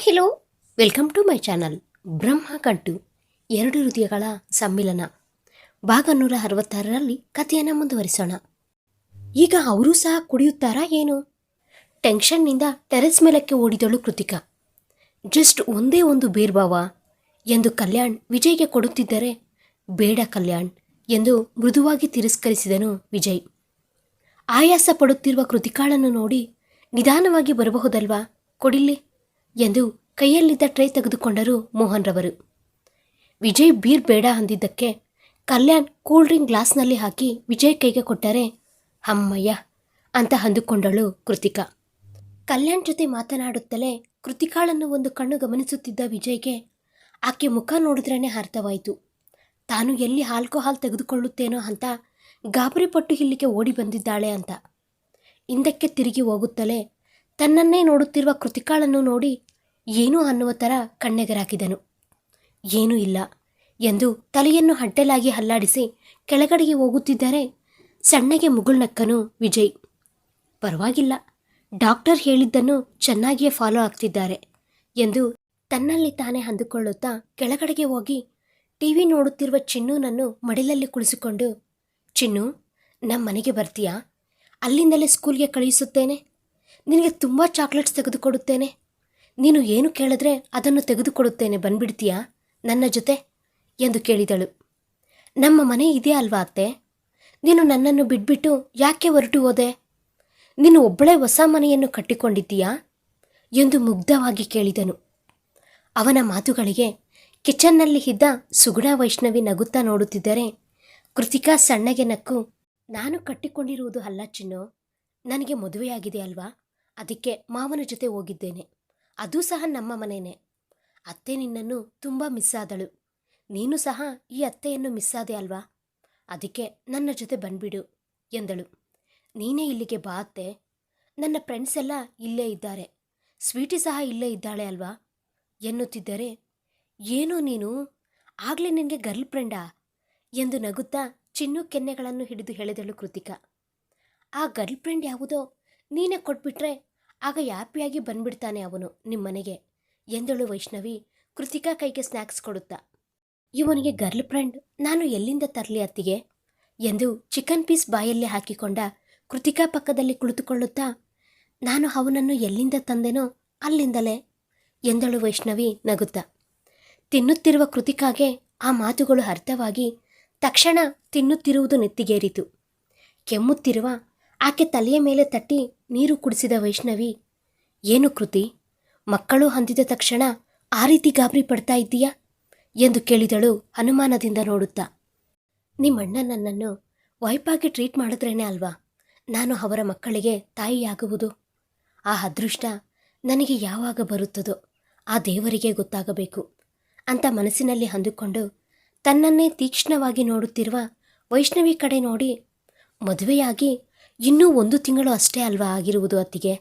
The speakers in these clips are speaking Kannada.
Hi hello welcome to my channel Brahmagantu ಎರಡು ಹೃದಯಗಳ ಸಮ್ಮಿಲನ. ಭಾಗ ನೂರ ಅರವತ್ತಾರರಲ್ಲಿ ಕಥೆಯನ್ನು ಮುಂದುವರಿಸೋಣ. ಈಗ ಅವರೂ ಸಹ ಕುಡಿಯುತ್ತಾರಾ ಏನು? ಟೆನ್ಷನ್ನಿಂದ ಟೆರೆಸ್ ಮೇಲಕ್ಕೆ ಓಡಿದಳು ಕೃತಿಕಾ. ಜಸ್ಟ್ ಒಂದೇ ಒಂದು ಬೇರ್ಭಾವ. ಎಂದು ಕಲ್ಯಾಣ್ ವಿಜಯ್ಗೆ ಕೊಡುತ್ತಿದ್ದರೆ, ಬೇಡ ಕಲ್ಯಾಣ್ ಎಂದು ಮೃದುವಾಗಿ ತಿರಸ್ಕರಿಸಿದನು ವಿಜಯ್. ಆಯಾಸ ಪಡುತ್ತಿರುವ ಕೃತಿಕಾಳನ್ನು ನೋಡಿ ನಿಧಾನವಾಗಿ ಬರಬಹುದಲ್ವಾ? ಕೊಡಿಲ್ಲಿ. ಎಂದು ಕೈಯಲ್ಲಿದ್ದ ಟ್ರೈ ತೆಗೆದುಕೊಂಡರು ಮೋಹನ್ ರವರು ವಿಜಯ್ ಬೀರ್ ಬೇಡ ಅಂದಿದ್ದಕ್ಕೆ ಕಲ್ಯಾಣ್ ಕೂಲ್ ಡ್ರಿಂಕ್ ಗ್ಲಾಸ್ನಲ್ಲಿ ಹಾಕಿ ವಿಜಯ್ ಕೈಗೆ ಕೊಟ್ಟರೆ ಅಮ್ಮಯ್ಯ ಅಂತ ಅಂದುಕೊಂಡಳು ಕೃತಿಕಾ. ಕಲ್ಯಾಣ್ ಜೊತೆ ಮಾತನಾಡುತ್ತಲೇ ಕೃತಿಕಾಳನ್ನು ಒಂದು ಕಣ್ಣು ಗಮನಿಸುತ್ತಿದ್ದ ವಿಜಯ್ಗೆ ಆಕೆ ಮುಖ ನೋಡಿದ್ರೇ ಅರ್ಥವಾಯಿತು. ತಾನು ಎಲ್ಲಿ ಆಲ್ಕೋಹಾಲ್ ತೆಗೆದುಕೊಳ್ಳುತ್ತೇನೋ ಅಂತ ಗಾಬರಿ ಪಟ್ಟು ಇಲ್ಲಿಗೆ ಓಡಿ ಬಂದಿದ್ದಾಳೆ ಅಂತ. ಹಿಂದಕ್ಕೆ ತಿರುಗಿ ಹೋಗುತ್ತಲೇ ತನ್ನನ್ನೇ ನೋಡುತ್ತಿರುವ ಕೃತಿಕಾಳನ್ನು ನೋಡಿ ಏನು ಅನ್ನುವ ಥರ ಕಣ್ಣೆಗರಾಕಿದನು. ಏನೂ ಇಲ್ಲ ಎಂದು ತಲೆಯನ್ನು ಹಡ್ಡಲಾಗಿ ಹಲ್ಲಾಡಿಸಿ ಕೆಳಗಡೆಗೆ ಹೋಗುತ್ತಿದ್ದರೆ ಸಣ್ಣಗೆ ಮುಗುಳ್ನಕ್ಕನು ವಿಜಯ್. ಪರವಾಗಿಲ್ಲ, ಡಾಕ್ಟರ್ ಹೇಳಿದ್ದನ್ನು ಚೆನ್ನಾಗಿಯೇ ಫಾಲೋ ಆಗ್ತಿದ್ದಾರೆ ಎಂದು ತನ್ನಲ್ಲಿ ತಾನೇ ಅಂದುಕೊಳ್ಳುತ್ತಾ ಕೆಳಗಡೆಗೆ ಹೋಗಿ ಟಿವಿ ನೋಡುತ್ತಿರುವ ಚಿನ್ನೂನನ್ನು ಮಡಿಲಲ್ಲಿ ಕುಳಿಸಿಕೊಂಡು, ಚಿನ್ನು ನಮ್ಮ ಮನೆಗೆ ಬರ್ತೀಯಾ? ಅಲ್ಲಿಂದಲೇ ಸ್ಕೂಲ್ಗೆ ಕಳುಹಿಸುತ್ತೇನೆ ನಿನಗೆ ತುಂಬ ಚಾಕ್ಲೇಟ್ಸ್ ತೆಗೆದುಕೊಡುತ್ತೇನೆ? ನೀನು ಏನು ಕೇಳಿದ್ರೆ ಅದನ್ನು ತೆಗೆದುಕೊಡುತ್ತೇನೆ ಬಂದ್ಬಿಡ್ತೀಯಾ ನನ್ನ ಜೊತೆ? ಎಂದು ಕೇಳಿದಳು. ನಮ್ಮ ಮನೆ ಇದೆಯಾ ಅಲ್ವಾ ಅತ್ತೆ? ನೀನು ನನ್ನನ್ನು ಬಿಟ್ಬಿಟ್ಟು ಯಾಕೆ ಹೊರಟು ಹೋದೆ? ನೀನು ಒಬ್ಬಳೇ ಹೊಸ ಮನೆಯನ್ನು ಕಟ್ಟಿಕೊಂಡಿದ್ದೀಯಾ? ಎಂದು ಮುಗ್ಧವಾಗಿ ಕೇಳಿದನು. ಅವನ ಮಾತುಗಳಿಗೆ ಕಿಚನ್ನಲ್ಲಿ ಇದ್ದ ಸುಗುಣ ವೈಷ್ಣವಿ ನಗುತ್ತಾ ನೋಡುತ್ತಿದ್ದರೆ ಕೃತಿಕಾ ಸಣ್ಣಗೆ ನಕ್ಕು, ನಾನು ಕಟ್ಟಿಕೊಂಡಿರುವುದು ಅಲ್ಲ ಚಿನ್ನು, ನನಗೆ ಮದುವೆಯಾಗಿದೆ ಅಲ್ವಾ? ಅದಕ್ಕೆ ಮಾವನ ಜೊತೆ ಹೋಗಿದ್ದೇನೆ. ಅದು ಸಹ ನಮ್ಮ ಮನೆಯೇ ಅತ್ತೆ ನಿನ್ನನ್ನು ತುಂಬ ಮಿಸ್ ಆದಳು. ನೀನು ಸಹ ಈ ಅತ್ತೆಯನ್ನು ಮಿಸ್ ಆದೆ ಅಲ್ವಾ? ಅದಕ್ಕೆ ನನ್ನ ಜೊತೆ ಬಂದ್ಬಿಡು ಎಂದಳು. ನೀನೇ ಇಲ್ಲಿಗೆ ಬಾ ಅತ್ತೆ. ನನ್ನ ಫ್ರೆಂಡ್ಸ್ ಎಲ್ಲ ಇಲ್ಲೇ ಇದ್ದಾರೆ. ಸ್ವೀಟಿ ಸಹ ಇಲ್ಲೇ ಇದ್ದಾಳೆ ಅಲ್ವಾ? ಎನ್ನುತ್ತಿದ್ದರೆ, ಏನೋ ನೀನು? ಆಗಲೇ ನಿನಗೆ ಗರ್ಲ್ ಫ್ರೆಂಡಾ ಎಂದು ನಗುತ್ತಾ ಚಿನ್ನು ಕೆನ್ನೆಗಳನ್ನು ಹಿಡಿದು ಹೇಳಿದಳು ಕೃತಿಕಾ. ಆ ಗರ್ಲ್ ಫ್ರೆಂಡ್ ಯಾವುದೋ ನೀನೇ ಕೊಟ್ಬಿಟ್ರೆ ಆಗ ಹ್ಯಾಪಿಯಾಗಿ ಬಂದ್ಬಿಡ್ತಾನೆ ಅವನು ನಿಮ್ಮನೆಗೆ? ಎಂದಳು ವೈಷ್ಣವಿ ಕೃತಿಕಾ ಕೈಗೆ ಸ್ನ್ಯಾಕ್ಸ್ ಕೊಡುತ್ತಾ. ಇವನಿಗೆ ಗರ್ಲ್ ಫ್ರೆಂಡ್ ನಾನು ಎಲ್ಲಿಂದ ತರಲಿ ಅತ್ತಿಗೆ? ಎಂದು ಚಿಕನ್ ಪೀಸ್ ಬಾಯಲ್ಲಿ ಹಾಕಿಕೊಂಡ ಕೃತಿಕಾ ಪಕ್ಕದಲ್ಲಿ ಕುಳಿತುಕೊಳ್ಳುತ್ತಾ, ನಾನು ಅವನನ್ನು ಎಲ್ಲಿಂದ ತಂದೆನೋ ಅಲ್ಲಿಂದಲೇ ಎಂದಳು ವೈಷ್ಣವಿ ನಗುತ್ತಾ. ತಿನ್ನುತ್ತಿರುವ ಕೃತಿಕಾಗೆ ಆ ಮಾತುಗಳು ಅರ್ಥವಾಗಿ ತಕ್ಷಣ ತಿನ್ನುತ್ತಿರುವುದು ನೆತ್ತಿಗೇರಿತು. ಕೆಮ್ಮುತ್ತಿರುವ ಆಕೆ ತಲೆಯ ಮೇಲೆ ತಟ್ಟಿ ನೀರು ಕುಡಿಸಿದ ವೈಷ್ಣವಿ, ಏನು ಕೃತಿ, ಮಕ್ಕಳು ಹಂದಿದ ತಕ್ಷಣ ಆ ರೀತಿ ಗಾಬರಿ ಪಡ್ತಾ ಇದ್ದೀಯಾ? ಎಂದು ಕೇಳಿದಳು ಅನುಮಾನದಿಂದ ನೋಡುತ್ತಾ. ನಿಮ್ಮಣ್ಣ ನನ್ನನ್ನು ವೈಪಾಗಿ ಟ್ರೀಟ್ ಮಾಡಿದ್ರೇನೆ ಅಲ್ವಾ? ನಾನು ಅವರ ಮಕ್ಕಳಿಗೆ ತಾಯಿಯಾಗುವುದು. ಆ ಅದೃಷ್ಟ ನನಗೆ ಯಾವಾಗ ಬರುತ್ತದೋ ಆ ದೇವರಿಗೆ ಗೊತ್ತಾಗಬೇಕು ಅಂತ ಮನಸ್ಸಿನಲ್ಲಿ ಅಂದುಕೊಂಡು ತನ್ನನ್ನೇ ತೀಕ್ಷ್ಣವಾಗಿ ನೋಡುತ್ತಿರುವ ವೈಷ್ಣವಿ ಕಡೆ ನೋಡಿ ಮದುವೆಯಾಗಿ ಇನ್ನೂ ಒಂದು ತಿಂಗಳು ಅಷ್ಟೇ ಅಲ್ವಾ ಆಗಿರುವುದು ಅತ್ತಿಗೆ?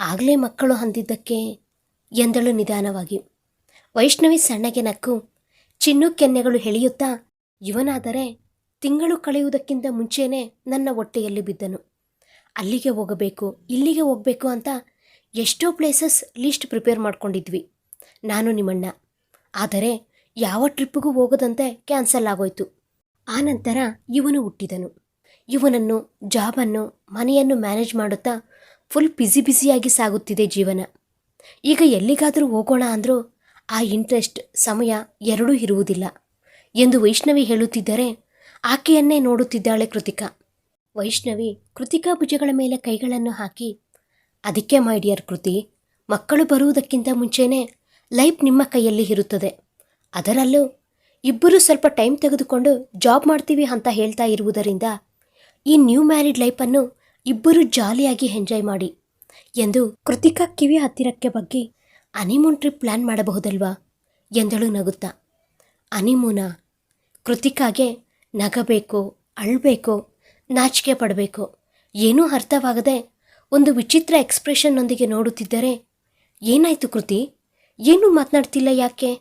ಆಗಲೇ ಮಕ್ಕಳು ಹೊಂದಿದ್ದಕ್ಕೆ ಎಂದಳು ನಿಧಾನವಾಗಿ. ವೈಷ್ಣವಿ ಸಣ್ಣಗೆ ನಕ್ಕು, ಚಿನ್ನು ಕೆನ್ನೆಗಳು ಹೆಳೆಯುತ್ತಾ ಇವನಾದರೆ ತಿಂಗಳು ಕಳೆಯುವುದಕ್ಕಿಂತ ಮುಂಚೆಯೇ ನನ್ನ ಹೊಟ್ಟೆಯಲ್ಲಿ ಬಿದ್ದನು. ಅಲ್ಲಿಗೆ ಹೋಗಬೇಕು, ಇಲ್ಲಿಗೆ ಹೋಗಬೇಕು ಅಂತ ಎಷ್ಟೋ ಪ್ಲೇಸಸ್ ಲಿಸ್ಟ್ ಪ್ರಿಪೇರ್ ಮಾಡ್ಕೊಂಡಿದ್ವಿ, ನಾನು ನಿಮ್ಮಣ್ಣ. ಆದರೆ ಯಾವ ಟ್ರಿಪ್ಪಿಗೂ ಹೋಗದಂತೆ ಕ್ಯಾನ್ಸಲ್ ಆಗೋಯ್ತು. ಆನಂತರ ಇವನು ಹುಟ್ಟಿದನು. ಇವನನ್ನು, ಜಾಬನ್ನು, ಮನೆಯನ್ನು ಮ್ಯಾನೇಜ್ ಮಾಡುತ್ತಾ ಫುಲ್ ಬ್ಯುಸಿ ಬ್ಯುಸಿಯಾಗಿ ಸಾಗುತ್ತಿದೆ ಜೀವನ. ಈಗ ಎಲ್ಲಿಗಾದರೂ ಹೋಗೋಣ ಅಂದರೂ ಆ ಇಂಟ್ರೆಸ್ಟ್, ಸಮಯ ಎರಡೂ ಇರುವುದಿಲ್ಲ. ಎಂದು ವೈಷ್ಣವಿ ಹೇಳುತ್ತಿದ್ದರೆ ಆಕೆಯನ್ನೇ ನೋಡುತ್ತಿದ್ದಾಳೆ ಕೃತಿಕಾ. ವೈಷ್ಣವಿ ಕೃತಿಕಾ ಭುಜಗಳ ಮೇಲೆ ಕೈಗಳನ್ನು ಹಾಕಿ, ಅದಕ್ಕೆ ಮೈಡಿಯರ್ ಕೃತಿ, ಮಕ್ಕಳು ಬರುವುದಕ್ಕಿಂತ ಮುಂಚೆನೇ ಲೈಫ್ ನಿಮ್ಮ ಕೈಯಲ್ಲಿ ಇರುತ್ತದೆ. ಅದರಲ್ಲೂ ಇಬ್ಬರು ಸ್ವಲ್ಪ ಟೈಮ್ ತೆಗೆದುಕೊಂಡು ಜಾಬ್ ಮಾಡ್ತೀವಿ ಅಂತ ಹೇಳ್ತಾ ಇರುವುದರಿಂದ ಈ ನ್ಯೂ ಮ್ಯಾರಿಡ್ ಲೈಫನ್ನು ಇಬ್ಬರು ಜಾಲಿಯಾಗಿ ಎಂಜಾಯ್ ಮಾಡಿ ಎಂದು ಕೃತಿಕಾ ಕಿವಿ ಹತ್ತಿರಕ್ಕೆ ಬಗ್ಗೆ ಅನಿಮೂನ್ ಟ್ರಿಪ್ ಪ್ಲ್ಯಾನ್ ಮಾಡಬಹುದಲ್ವಾ? ಎಂದಳು ನಗುತ್ತಾ. ಅನಿಮೂನ ಕೃತಿಕಾಗೆ ನಗಬೇಕು, ಅಳಬೇಕು, ನಾಚಿಕೆ ಪಡಬೇಕು, ಏನೂ ಅರ್ಥವಾಗದೆ ಒಂದು ವಿಚಿತ್ರ ಎಕ್ಸ್ಪ್ರೆಷನ್ನೊಂದಿಗೆ ನೋಡುತ್ತಿದ್ದರೆ ಏನಾಯಿತು ಕೃತಿ? ಏನೂ ಮಾತನಾಡ್ತಿಲ್ಲ ಯಾಕೆ?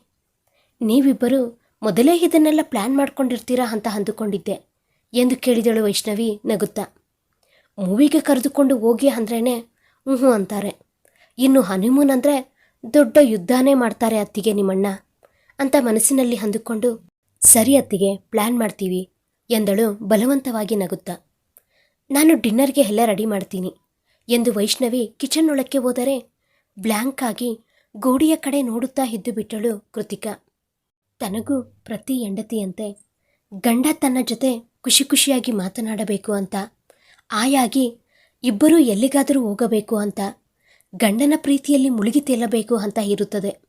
ನೀವಿಬ್ಬರು ಮೊದಲೇ ಇದನ್ನೆಲ್ಲ ಪ್ಲ್ಯಾನ್ ಮಾಡ್ಕೊಂಡಿರ್ತೀರಾ ಅಂತ ಅಂದುಕೊಂಡಿದ್ದೆ. ಎಂದು ಕೇಳಿದಳು ವೈಷ್ಣವಿ ನಗುತ್ತಾ. ಮೂವಿಗೆ ಕರೆದುಕೊಂಡು ಹೋಗಿ ಅಂದ್ರೇ ಹ್ಞೂ ಅಂತಾರೆ. ಇನ್ನು ಹನಿಮೂನ್ ಅಂದರೆ ದೊಡ್ಡ ಯುದ್ಧನೇ ಮಾಡ್ತಾರೆ ಅತ್ತಿಗೆ ನಿಮ್ಮಣ್ಣ ಅಂತ ಮನಸ್ಸಿನಲ್ಲಿ ಅಂದುಕೊಂಡು, ಸರಿ ಅತ್ತಿಗೆ ಪ್ಲ್ಯಾನ್ ಮಾಡ್ತೀವಿ ಎಂದಳು ಬಲವಂತವಾಗಿ ನಗುತ್ತಾ. ನಾನು ಡಿನ್ನರ್ಗೆ ಎಲ್ಲ ರೆಡಿ ಮಾಡ್ತೀನಿ ಎಂದು ವೈಷ್ಣವಿ ಕಿಚನ್ ಒಳಕ್ಕೆ ಹೋದರೆ ಬ್ಲ್ಯಾಂಕ್ ಆಗಿ ಗೋಡಿಯ ಕಡೆ ನೋಡುತ್ತಾ ಇದ್ದು ಬಿಟ್ಟಳು ಕೃತಿಕಾ. ತನಗೂ ಪ್ರತಿ ಹೆಂಡತಿಯಂತೆ ಗಂಡ ತನ್ನ ಜೊತೆ ಖುಷಿ ಖುಷಿಯಾಗಿ ಮಾತನಾಡಬೇಕು ಅಂತ. ಆಯಾಗಿ ಇಬ್ಬರೂ ಎಲ್ಲಿಗಾದರೂ ಹೋಗಬೇಕು ಅಂತ. ಗಂಡನ ಪ್ರೀತಿಯಲ್ಲಿ ಮುಳುಗಿ ತೇಲಬೇಕು ಅಂತ ಇರುತ್ತದೆ.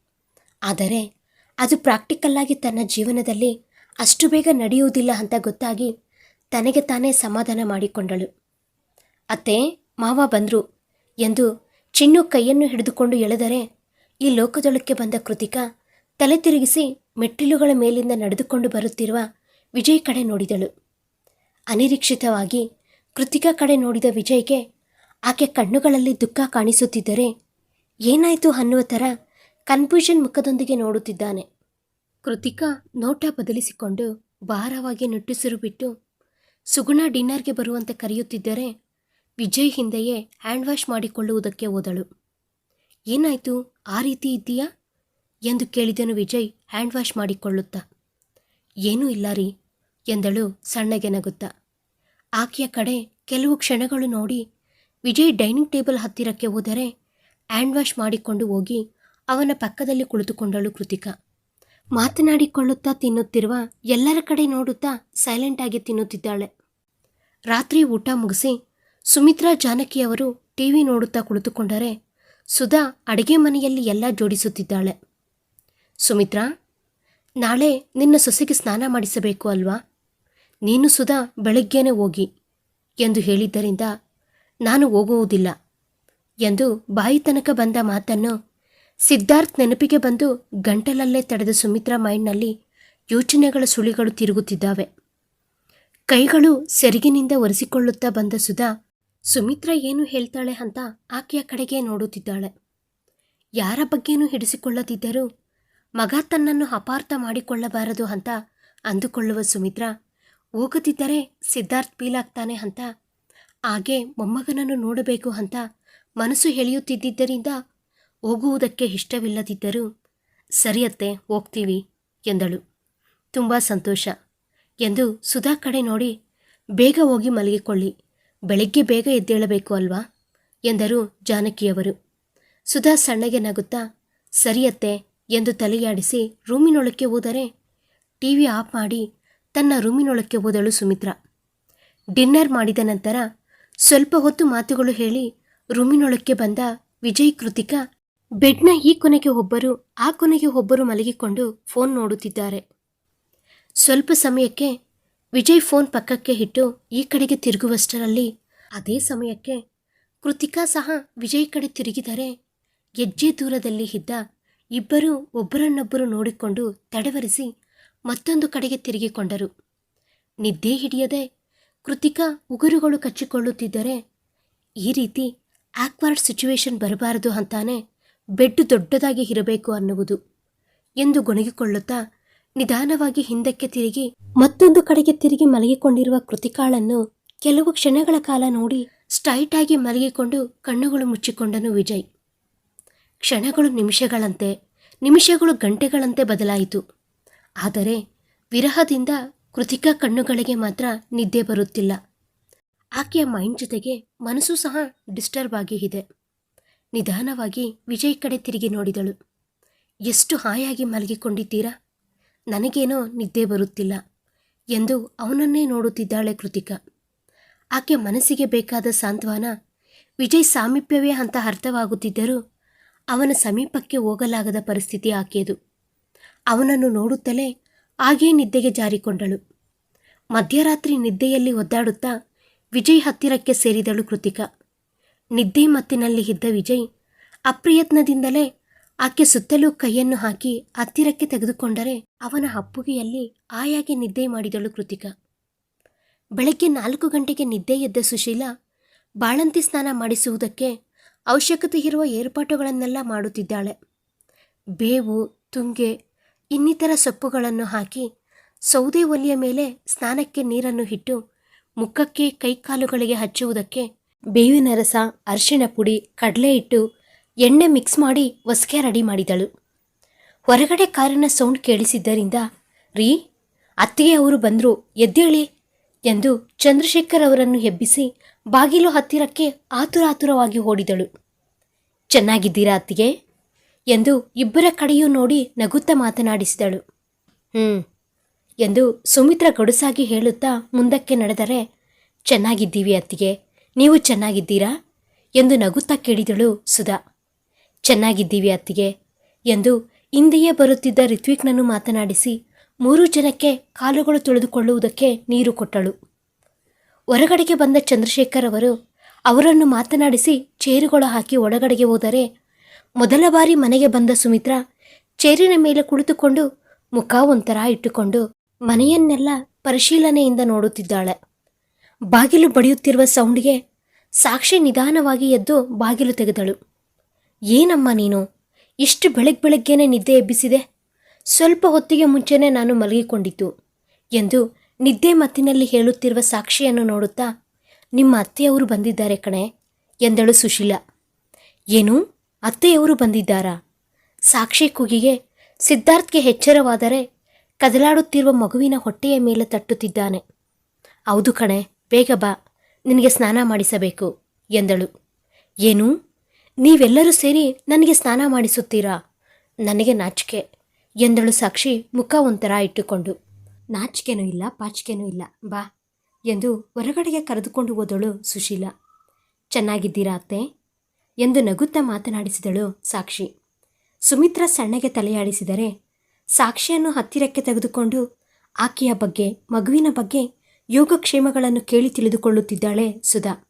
ಆದರೆ ಅದು ಪ್ರಾಕ್ಟಿಕಲ್ಲಾಗಿ ತನ್ನ ಜೀವನದಲ್ಲಿ ಅಷ್ಟು ಬೇಗ ನಡೆಯುವುದಿಲ್ಲ ಅಂತ ಗೊತ್ತಾಗಿ ತನಗೆ ತಾನೇ ಸಮಾಧಾನ ಮಾಡಿಕೊಂಡಳು. ಅತ್ತೆ, ಮಾವ ಬಂದರು ಎಂದು ಚಿನ್ನು ಕೈಯನ್ನು ಹಿಡಿದುಕೊಂಡು ಎಳೆದರೆ ಈ ಲೋಕದೊಳಕ್ಕೆ ಬಂದ ಕೃತಿಕ ತಲೆ ತಿರುಗಿಸಿ ಮೆಟ್ಟಿಲುಗಳ ಮೇಲಿಂದ ನಡೆದುಕೊಂಡು ಬರುತ್ತಿರುವ ವಿಜಯ್ ಕಡೆ ನೋಡಿದಳು. ಅನಿರೀಕ್ಷಿತವಾಗಿ ಕೃತಿಕಾ ಕಡೆ ನೋಡಿದ ವಿಜಯ್ಗೆ ಆಕೆ ಕಣ್ಣುಗಳಲ್ಲಿ ದುಃಖ ಕಾಣಿಸುತ್ತಿದ್ದರೆ ಏನಾಯಿತು ಅನ್ನುವ ಥರ ಕನ್ಫ್ಯೂಷನ್ ಮುಖದೊಂದಿಗೆ ನೋಡುತ್ತಿದ್ದಾನೆ. ಕೃತಿಕಾ ನೋಟ ಬದಲಿಸಿಕೊಂಡು ಭಾರವಾಗಿ ನುಟ್ಟಿಸಿರು ಬಿಟ್ಟು ಸುಗುಣ ಡಿನ್ನರ್ಗೆ ಬರುವಂತೆ ಕರೆಯುತ್ತಿದ್ದರೆ ವಿಜಯ್ ಹಿಂದೆಯೇ ಹ್ಯಾಂಡ್ ವಾಶ್ ಮಾಡಿಕೊಳ್ಳುವುದಕ್ಕೆ ಹೋದಳು. ಏನಾಯಿತು? ಆ ರೀತಿ ಇದ್ದೀಯಾ? ಎಂದು ಕೇಳಿದನು ವಿಜಯ್ ಹ್ಯಾಂಡ್ ವಾಶ್ ಮಾಡಿಕೊಳ್ಳುತ್ತಾ. ಏನೂ ಇಲ್ಲ ರೀ ಎಂದಳು ಸಣ್ಣಗೆ ನಗುತ್ತಾ. ಆಕೆಯ ಕಡೆ ಕೆಲವು ಕ್ಷಣಗಳು ನೋಡಿ ವಿಜಯ್ ಡೈನಿಂಗ್ ಟೇಬಲ್ ಹತ್ತಿರಕ್ಕೆ ಹೋದರೆ ಹ್ಯಾಂಡ್ ವಾಶ್ ಮಾಡಿಕೊಂಡು ಹೋಗಿ ಅವನ ಪಕ್ಕದಲ್ಲಿ ಕುಳಿತುಕೊಂಡಳು ಕೃತಿಕಾ. ಮಾತನಾಡಿಕೊಳ್ಳುತ್ತಾ ತಿನ್ನುತ್ತಿರುವ ಎಲ್ಲರ ಕಡೆ ನೋಡುತ್ತಾ ಸೈಲೆಂಟಾಗಿ ತಿನ್ನುತ್ತಿದ್ದಾಳೆ. ರಾತ್ರಿ ಊಟ ಮುಗಿಸಿ ಸುಮಿತ್ರಾ ಜಾನಕಿಯವರು ಟಿವಿ ನೋಡುತ್ತಾ ಕುಳಿತುಕೊಂಡರೆ ಸುಧಾ ಅಡಿಗೆ ಮನೆಯಲ್ಲಿ ಎಲ್ಲ ಜೋಡಿಸುತ್ತಿದ್ದಾಳೆ. ಸುಮಿತ್ರಾ, ನಾಳೆ ನಿನ್ನ ಸೊಸೆಗೆ ಸ್ನಾನ ಮಾಡಿಸಬೇಕು ಅಲ್ವಾ? ನೀನು ಸುಧಾ ಬೆಳಗ್ಗೆನೇ ಹೋಗಿ ಎಂದು ಹೇಳಿದ್ದರಿಂದ ನಾನು ಹೋಗುವುದಿಲ್ಲ ಎಂದು ಬಾಯಿ ತನಕ ಬಂದ ಮಾತನ್ನು ಸಿದ್ಧಾರ್ಥ್ ನೆನಪಿಗೆ ಬಂದು ಗಂಟಲಲ್ಲೇ ತಡೆದ ಸುಮಿತ್ರಾ ಮೈಂಡ್ನಲ್ಲಿ ಯೋಚನೆಗಳ ಸುಳಿಗಳು ತಿರುಗುತ್ತಿದ್ದಾವೆ. ಕೈಗಳು ಸೆರಗಿನಿಂದ ಒರೆಸಿಕೊಳ್ಳುತ್ತಾ ಬಂದ ಸುಧಾ, ಸುಮಿತ್ರಾ ಏನು ಹೇಳ್ತಾಳೆ ಅಂತ ಆಕೆಯ ಕಡೆಗೆ ನೋಡುತ್ತಿದ್ದಾಳೆ. ಯಾರ ಬಗ್ಗೆನೂ ಹಿಡಿಸಿಕೊಳ್ಳದಿದ್ದರೂ ಮಗ ತನ್ನನ್ನು ಅಪಾರ್ಥ ಮಾಡಿಕೊಳ್ಳಬಾರದು ಅಂತ ಅಂದುಕೊಳ್ಳುವ ಸುಮಿತ್ರಾ ಹೋಗದಿದ್ದರೆ ಸಿದ್ಧಾರ್ಥ್ ಪೀಲಾಗ್ತಾನೆ ಅಂತ. ಹಾಗೆ ಮೊಮ್ಮಗನನ್ನು ನೋಡಬೇಕು ಅಂತ ಮನಸ್ಸು ಎಳೆಯುತ್ತಿದ್ದರಿಂದ ಹೋಗುವುದಕ್ಕೆ ಇಷ್ಟವಿಲ್ಲದಿದ್ದರೂ ಸರಿಯತ್ತೆ ಹೋಗ್ತೀವಿ ಎಂದಳು. ತುಂಬ ಸಂತೋಷ ಎಂದು ಸುಧಾ ಕಡೆ ನೋಡಿ, ಬೇಗ ಹೋಗಿ ಮಲಗಿಕೊಳ್ಳಿ, ಬೆಳಗ್ಗೆ ಬೇಗ ಎದ್ದೇಳಬೇಕು ಅಲ್ವಾ ಎಂದರು ಜಾನಕಿಯವರು. ಸುಧಾ ಸಣ್ಣಗೆ ನಗುತ್ತಾ ಸರಿಯತ್ತೆ ಎಂದು ತಲೆಯಾಡಿಸಿ ರೂಮಿನೊಳಕ್ಕೆ ಹೋದರೆ ಟಿವಿ ಆಫ್ ಮಾಡಿ ತನ್ನ ರೂಮಿನೊಳಕ್ಕೆ ಹೋದಳು ಸುಮಿತ್ರ. ಡಿನ್ನರ್ ಮಾಡಿದ ನಂತರ ಸ್ವಲ್ಪ ಹೊತ್ತು ಮಾತುಗಳು ಹೇಳಿ ರೂಮಿನೊಳಕ್ಕೆ ಬಂದ ವಿಜಯ್ ಕೃತಿಕಾ ಬೆಡ್ನ ಈ ಕೊನೆಗೆ ಒಬ್ಬರು, ಆ ಕೊನೆಗೆ ಒಬ್ಬರು ಮಲಗಿಕೊಂಡು ಫೋನ್ ನೋಡುತ್ತಿದ್ದಾರೆ. ಸ್ವಲ್ಪ ಸಮಯಕ್ಕೆ ವಿಜಯ್ ಫೋನ್ ಪಕ್ಕಕ್ಕೆ ಇಟ್ಟು ಈ ಕಡೆಗೆ ತಿರುಗುವಷ್ಟರಲ್ಲಿ ಅದೇ ಸಮಯಕ್ಕೆ ಕೃತಿಕಾ ಸಹ ವಿಜಯ್ ಕಡೆ ತಿರುಗಿದರೆ ಹೆಜ್ಜೆ ದೂರದಲ್ಲಿ ಇದ್ದ ಇಬ್ಬರು ಒಬ್ಬರನ್ನೊಬ್ಬರು ನೋಡಿಕೊಂಡು ತಡವರಿಸಿ ಮತ್ತೊಂದು ಕಡೆಗೆ ತಿರುಗಿಕೊಂಡರು. ನಿದ್ದೆ ಹಿಡಿಯದೆ ಕೃತಿಕಾ ಉಗುರುಗಳು ಕಚ್ಚಿಕೊಳ್ಳುತ್ತಿದ್ದರೆ ಈ ರೀತಿ ಆಕ್ವರ್ಡ್ ಸಿಚುವೇಶನ್ ಬರಬಾರದು ಅಂತಾನೆ ಬೆಡ್ ದೊಡ್ಡದಾಗಿ ಇರಬೇಕು ಅನ್ನುವುದು ಎಂದು ಗೊಣಗಿಕೊಳ್ಳುತ್ತಾ ನಿಧಾನವಾಗಿ ಹಿಂದಕ್ಕೆ ತಿರುಗಿ ಮತ್ತೊಂದು ಕಡೆಗೆ ತಿರುಗಿ ಮಲಗಿಕೊಂಡಿರುವ ಕೃತಿಕಾಳನ್ನು ಕೆಲವು ಕ್ಷಣಗಳ ಕಾಲ ನೋಡಿ ಸ್ಟ್ರೈಟ್ ಆಗಿ ಮಲಗಿಕೊಂಡು ಕಣ್ಣುಗಳು ಮುಚ್ಚಿಕೊಂಡನು ವಿಜಯ್. ಕ್ಷಣಗಳು ನಿಮಿಷಗಳಂತೆ, ನಿಮಿಷಗಳು ಗಂಟೆಗಳಂತೆ ಬದಲಾಯಿತು. ಆದರೆ ವಿರಹದಿಂದ ಕೃತಿಕಾ ಕಣ್ಣುಗಳಿಗೆ ಮಾತ್ರ ನಿದ್ದೆ ಬರುತ್ತಿಲ್ಲ. ಆಕೆಯ ಮೈಂಡ್ ಜೊತೆಗೆ ಮನಸ್ಸು ಸಹ ಡಿಸ್ಟರ್ಬ್ ಆಗಿ ಇದೆ. ನಿಧಾನವಾಗಿ ವಿಜಯ್ ಕಡೆ ತಿರುಗಿ ನೋಡಿದಳು. ಎಷ್ಟು ಹಾಯಾಗಿ ಮಲಗಿಕೊಂಡಿದ್ದೀರಾ? ನನಗೇನೋ ನಿದ್ದೆ ಬರುತ್ತಿಲ್ಲ ಎಂದು ಅವನನ್ನೇ ನೋಡುತ್ತಿದ್ದಾಳೆ ಕೃತಿಕಾ. ಆಕೆ ಮನಸ್ಸಿಗೆ ಬೇಕಾದ ಸಾಂತ್ವನ ವಿಜಯ್ ಸಾಮೀಪ್ಯವೇ ಅಂತ ಅರ್ಥವಾಗುತ್ತಿದ್ದರೂ ಅವನ ಸಮೀಪಕ್ಕೆ ಹೋಗಲಾಗದ ಪರಿಸ್ಥಿತಿ ಆಕೆಯದು. ಅವನನ್ನು ನೋಡುತ್ತಲೇ ಹಾಗೇ ನಿದ್ದೆಗೆ ಜಾರಿಕೊಂಡಳು. ಮಧ್ಯರಾತ್ರಿ ನಿದ್ದೆಯಲ್ಲಿ ಒದ್ದಾಡುತ್ತಾ ವಿಜಯ್ ಹತ್ತಿರಕ್ಕೆ ಸೇರಿದಳು ಕೃತಿಕ. ನಿದ್ದೆ ಮತ್ತಿನಲ್ಲಿ ಇದ್ದ ವಿಜಯ್ ಅಪ್ರಯತ್ನದಿಂದಲೇ ಆಕೆ ಸುತ್ತಲೂ ಕೈಯನ್ನು ಹಾಕಿ ಹತ್ತಿರಕ್ಕೆ ತೆಗೆದುಕೊಂಡರೆ ಅವನ ಅಪ್ಪುಗೆಯಲ್ಲಿ ಆಯಾಗಿ ನಿದ್ದೆ ಮಾಡಿದಳು ಕೃತಿಕ. ಬೆಳಗ್ಗೆ ನಾಲ್ಕು ಗಂಟೆಗೆ ನಿದ್ದೆ ಎದ್ದ ಸುಶೀಲ ಬಾಳಂತಿ ಸ್ನಾನ ಮಾಡಿಸುವುದಕ್ಕೆ ಅವಶ್ಯಕತೆ ಇರುವ ಏರ್ಪಾಟುಗಳನ್ನೆಲ್ಲ ಮಾಡುತ್ತಿದ್ದಾಳೆ. ಬೇವು, ತುಂಗೆ ಇನ್ನಿತರ ಸೊಪ್ಪುಗಳನ್ನು ಹಾಕಿ ಸೌದೆ ಒಲೆಯ ಮೇಲೆ ಸ್ನಾನಕ್ಕೆ ನೀರನ್ನು ಇಟ್ಟು ಮುಖಕ್ಕೆ ಕೈಕಾಲುಗಳಿಗೆ ಹಚ್ಚುವುದಕ್ಕೆ ಬೇವಿನ ರಸ, ಅರಿಶಿಣ ಪುಡಿ, ಕಡಲೆ ಇಟ್ಟು ಎಣ್ಣೆ ಮಿಕ್ಸ್ ಮಾಡಿ ಹೊಸಕೆ ರೆಡಿ ಮಾಡಿದಳು. ಹೊರಗಡೆ ಕಾರಿನ ಸೌಂಡ್ ಕೇಳಿಸಿದ್ದರಿಂದ, ರೀ, ಅತ್ತಿಗೆ ಅವರು ಬಂದರು ಎದ್ದೇಳಿ ಎಂದು ಚಂದ್ರಶೇಖರ್ ಅವರನ್ನು ಎಬ್ಬಿಸಿ ಬಾಗಿಲು ಹತ್ತಿರಕ್ಕೆ ಆತುರಾತುರವಾಗಿ ಓಡಿದಳು. ಚೆನ್ನಾಗಿದ್ದೀರಾ ಅತ್ತಿಗೆ? ಎಂದು ಇಬ್ಬರ ಕಡೆಯೂ ನೋಡಿ ನಗುತ್ತಾ ಮಾತನಾಡಿಸಿದಳು. ಹ್ಮ್, ಎಂದು ಸುಮಿತ್ರ ಗಡುಸಾಗಿ ಹೇಳುತ್ತಾ ಮುಂದಕ್ಕೆ ನಡೆದರೆ, ಚೆನ್ನಾಗಿದ್ದೀವಿ ಅತ್ತಿಗೆ, ನೀವು ಚೆನ್ನಾಗಿದ್ದೀರಾ? ಎಂದು ನಗುತ್ತಾ ಕೇಳಿದಳು ಸುಧಾ. ಚೆನ್ನಾಗಿದ್ದೀವಿ ಅತ್ತಿಗೆ, ಎಂದು ಹಿಂದೆಯೇ ಬರುತ್ತಿದ್ದ ರಿತ್ವಿಕ್ನನ್ನು ಮಾತನಾಡಿಸಿ ಮೂರು ಜನಕ್ಕೆ ಕಾಲುಗಳು ತೊಳೆದುಕೊಳ್ಳುವುದಕ್ಕೆ ನೀರು ಕೊಟ್ಟಳು. ಹೊರಗಡೆಗೆ ಬಂದ ಚಂದ್ರಶೇಖರ್ ಅವರು ಅವರನ್ನು ಮಾತನಾಡಿಸಿ ಚೇರುಗಳು ಹಾಕಿ ಒಳಗಡೆಗೆ ಹೋದರೆ ಮೊದಲ ಬಾರಿ ಮನೆಗೆ ಬಂದ ಸುಮಿತ್ರ ಚೇರಿನ ಮೇಲೆ ಕುಳಿತುಕೊಂಡು ಮುಖ ಒಂಥರ ಇಟ್ಟುಕೊಂಡು ಮನೆಯನ್ನೆಲ್ಲ ಪರಿಶೀಲನೆಯಿಂದ ನೋಡುತ್ತಿದ್ದಾಳೆ. ಬಾಗಿಲು ಬಡಿಯುತ್ತಿರುವ ಸೌಂಡ್ಗೆ ಸಾಕ್ಷಿ ನಿಧಾನವಾಗಿ ಎದ್ದು ಬಾಗಿಲು ತೆಗೆದಳು. ಏನಮ್ಮ ನೀನು? ಇಷ್ಟು ಬೆಳಗ್ಗೆ ಬೆಳಗ್ಗೆನೆ ನಿದ್ದೆ ಎಬ್ಬಿಸಿದೆ. ಸ್ವಲ್ಪ ಹೊತ್ತಿಗೆ ಮುಂಚೆನೇ ನಾನು ಮಲಗಿಕೊಂಡಿದ್ದು ಎಂದು ನಿದ್ದೆ ಮತ್ತಿನಲ್ಲಿ ಹೇಳುತ್ತಿರುವ ಸಾಕ್ಷಿಯನ್ನು ನೋಡುತ್ತಾ, ನಿಮ್ಮ ಅತ್ತೆಯವರು ಬಂದಿದ್ದಾರೆ ಕಣೆ ಎಂದಳು ಸುಶೀಲಾ. ಏನು? ಅತ್ತೆಯವರು ಬಂದಿದ್ದಾರಾ? ಸಾಕ್ಷಿ ಕೂಗಿಗೆ ಸಿದ್ಧಾರ್ಥ್ಗೆ ಎಚ್ಚರವಾದರೆ ಕದಲಾಡುತ್ತಿರುವ ಮಗುವಿನ ಹೊಟ್ಟೆಯ ಮೇಲೆ ತಟ್ಟುತ್ತಿದ್ದಾನೆ. ಹೌದು ಕಣೆ, ಬೇಗ ಬಾ, ನಿನಗೆ ಸ್ನಾನ ಮಾಡಿಸಬೇಕು, ಎಂದಳು. ಏನು? ನೀವೆಲ್ಲರೂ ಸೇರಿ ನನಗೆ ಸ್ನಾನ ಮಾಡಿಸುತ್ತೀರಾ? ನನಗೆ ನಾಚಿಕೆ, ಎಂದಳು ಸಾಕ್ಷಿ ಮುಖ ಒಂಥರ ಇಟ್ಟುಕೊಂಡು. ನಾಚಿಕೆನೂ ಇಲ್ಲ, ಪಾಚಿಕೆನೂ ಇಲ್ಲ, ಬಾ, ಎಂದು ಹೊರಗಡೆಗೆ ಕರೆದುಕೊಂಡು ಹೋದಳು ಸುಶೀಲ. ಚೆನ್ನಾಗಿದ್ದೀರಾ ಅತ್ತೆ? ಎಂದು ನಗುತ್ತಾ ಮಾತನಾಡಿಸಿದಳು ಸಾಕ್ಷಿ. ಸುಮಿತ್ರ ಸಣ್ಣಗೆ ತಲೆಯಾಡಿಸಿದರೆ ಸಾಕ್ಷಿಯನ್ನು ಹತ್ತಿರಕ್ಕೆ ತೆಗೆದುಕೊಂಡು ಆಕೆಯ ಬಗ್ಗೆ, ಮಗುವಿನ ಬಗ್ಗೆ ಯೋಗಕ್ಷೇಮಗಳನ್ನು ಕೇಳಿ ತಿಳಿದುಕೊಳ್ಳುತ್ತಿದ್ದಾಳೆ ಸುಧಾ.